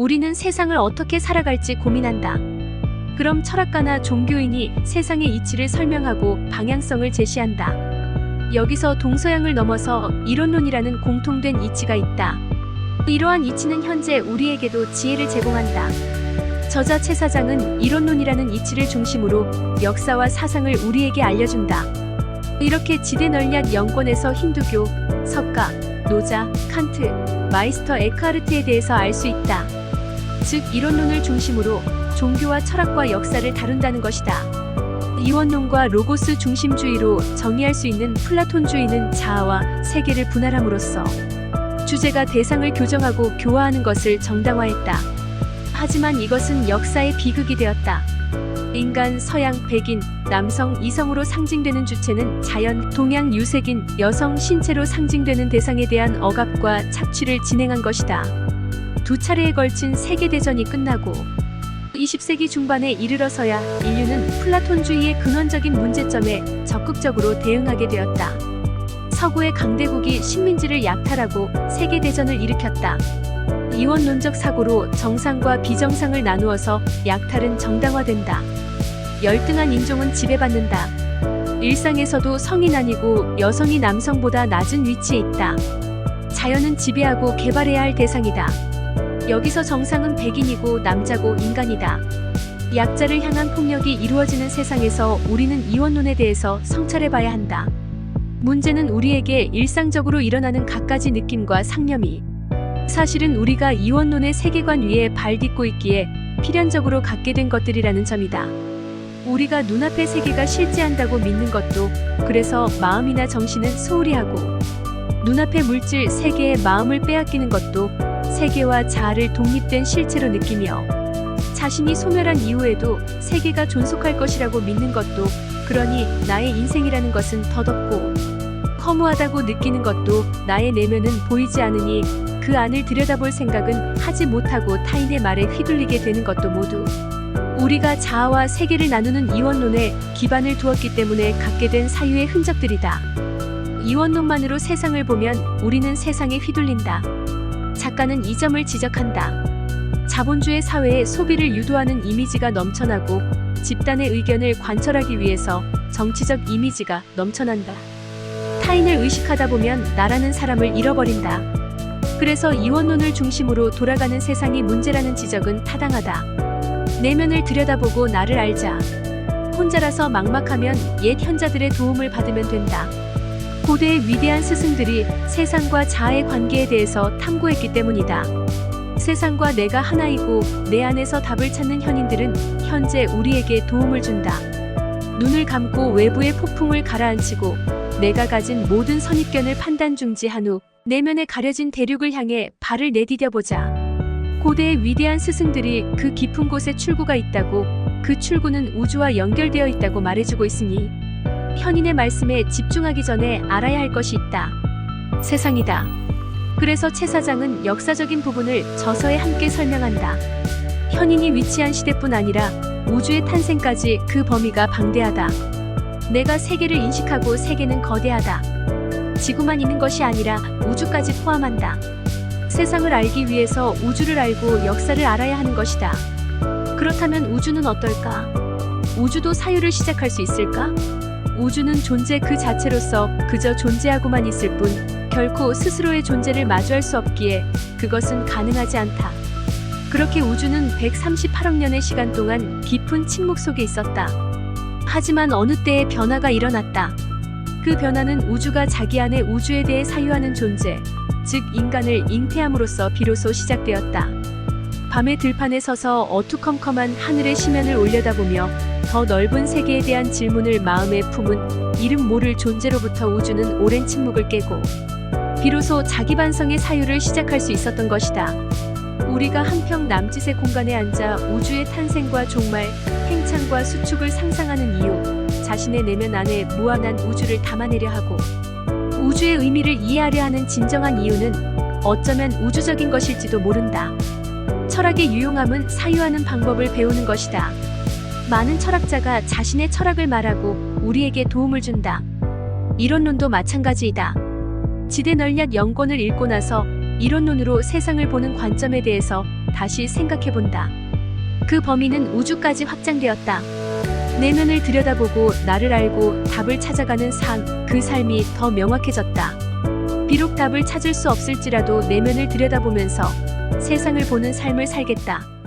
우리는 세상을 어떻게 살아갈지 고민한다. 그럼 철학가나 종교인이 세상의 이치를 설명하고 방향성을 제시한다. 여기서 동서양을 넘어서 이론론이라는 공통된 이치가 있다. 이러한 이치는 현재 우리에게도 지혜를 제공한다. 저자 최 사장은 이론론이라는 이치를 중심으로 역사와 사상을 우리에게 알려준다. 이렇게 지대 널리앗 영권에서 힌두교, 석가, 노자, 칸트, 마이스터 에크하르트에 대해서 알 수 있다. 즉 이론론을 중심으로 종교와 철학과 역사를 다룬다는 것이다. 이원론과 로고스 중심주의로 정의할 수 있는 플라톤주의는 자아와 세계를 분할함으로써 주제가 대상을 교정하고 교화하는 것을 정당화했다. 하지만 이것은 역사의 비극이 되었다. 인간, 서양, 백인, 남성, 이성으로 상징되는 주체는 자연, 동양, 유색인, 여성, 신체로 상징되는 대상에 대한 억압과 착취를 진행한 것이다. 두 차례에 걸친 세계대전이 끝나고 20세기 중반에 이르러서야 인류는 플라톤주의의 근원적인 문제점에 적극적으로 대응하게 되었다. 서구의 강대국이 식민지를 약탈하고 세계대전을 일으켰다. 이원론적 사고로 정상과 비정상을 나누어서 약탈은 정당화된다. 열등한 인종은 지배받는다. 일상에서도 성이 나뉘고 여성이 남성보다 낮은 위치에 있다. 자연은 지배하고 개발해야 할 대상이다. 여기서 정상은 백인이고 남자고 인간이다. 약자를 향한 폭력이 이루어지는 세상에서 우리는 이원론에 대해서 성찰해봐야 한다. 문제는 우리에게 일상적으로 일어나는 갖가지 느낌과 상념이 사실은 우리가 이원론의 세계관 위에 발 딛고 있기에 필연적으로 갖게 된 것들이라는 점이다. 우리가 눈앞의 세계가 실제한다고 믿는 것도 그래서 마음이나 정신은 소홀히 하고 눈앞의 물질 세계의 마음을 빼앗기는 것도 세계와 자아를 독립된 실체로 느끼며 자신이 소멸한 이후에도 세계가 존속할 것이라고 믿는 것도 그러니 나의 인생이라는 것은 덧없고 허무하다고 느끼는 것도 나의 내면은 보이지 않으니 그 안을 들여다볼 생각은 하지 못하고 타인의 말에 휘둘리게 되는 것도 모두 우리가 자아와 세계를 나누는 이원론에 기반을 두었기 때문에 갖게 된 사유의 흔적들이다. 이원론만으로 세상을 보면 우리는 세상에 휘둘린다. 작가는 이 점을 지적한다. 자본주의 사회에 소비를 유도하는 이미지가 넘쳐나고 집단의 의견을 관철하기 위해서 정치적 이미지가 넘쳐난다. 타인을 의식하다 보면 나라는 사람을 잃어버린다. 그래서 이원론을 중심으로 돌아가는 세상이 문제라는 지적은 타당하다. 내면을 들여다보고 나를 알자. 혼자라서 막막하면 옛 현자들의 도움을 받으면 된다. 고대의 위대한 스승들이 세상과 자아의 관계에 대해서 탐구했기 때문이다. 세상과 내가 하나이고 내 안에서 답을 찾는 현인들은 현재 우리에게 도움을 준다. 눈을 감고 외부의 폭풍을 가라앉히고 내가 가진 모든 선입견을 판단 중지한 후 내면에 가려진 대륙을 향해 발을 내디뎌 보자. 고대의 위대한 스승들이 그 깊은 곳에 출구가 있다고 그 출구는 우주와 연결되어 있다고 말해주고 있으니 현인의 말씀에 집중하기 전에 알아야 할 것이 있다. 세상이다. 그래서 최 사장은 역사적인 부분을 저서에 함께 설명한다. 현인이 위치한 시대뿐 아니라 우주의 탄생까지 그 범위가 방대하다. 내가 세계를 인식하고 세계는 거대하다. 지구만 있는 것이 아니라 우주까지 포함한다. 세상을 알기 위해서 우주를 알고 역사를 알아야 하는 것이다. 그렇다면 우주는 어떨까? 우주도 사유를 시작할 수 있을까? 우주는 존재 그 자체로서 그저 존재하고만 있을 뿐 결코 스스로의 존재를 마주할 수 없기에 그것은 가능하지 않다. 그렇게 우주는 138억 년의 시간 동안 깊은 침묵 속에 있었다. 하지만 어느 때에 변화가 일어났다. 그 변화는 우주가 자기 안에 우주에 대해 사유하는 존재, 즉 인간을 잉태함으로써 비로소 시작되었다. 밤의 들판에 서서 어두컴컴한 하늘의 시면을 올려다보며 더 넓은 세계에 대한 질문을 마음에 품은 이름 모를 존재로부터 우주는 오랜 침묵을 깨고 비로소 자기 반성의 사유를 시작할 수 있었던 것이다. 우리가 한평 남짓의 공간에 앉아 우주의 탄생과 종말, 팽창과 수축을 상상하는 이유, 자신의 내면 안에 무한한 우주를 담아내려 하고 우주의 의미를 이해하려 하는 진정한 이유는 어쩌면 우주적인 것일지도 모른다. 철학의 유용함은 사유하는 방법을 배우는 것이다. 많은 철학자가 자신의 철학을 말하고 우리에게 도움을 준다. 이론론도 마찬가지이다. 지대 널리앗 연권을 읽고 나서 이론론으로 세상을 보는 관점에 대해서 다시 생각해 본다. 그 범위는 우주까지 확장되었다. 내면을 들여다보고 나를 알고 답을 찾아가는 삶, 그 삶이 더 명확해졌다. 비록 답을 찾을 수 없을지라도 내면을 들여다보면서 세상을 보는 삶을 살겠다.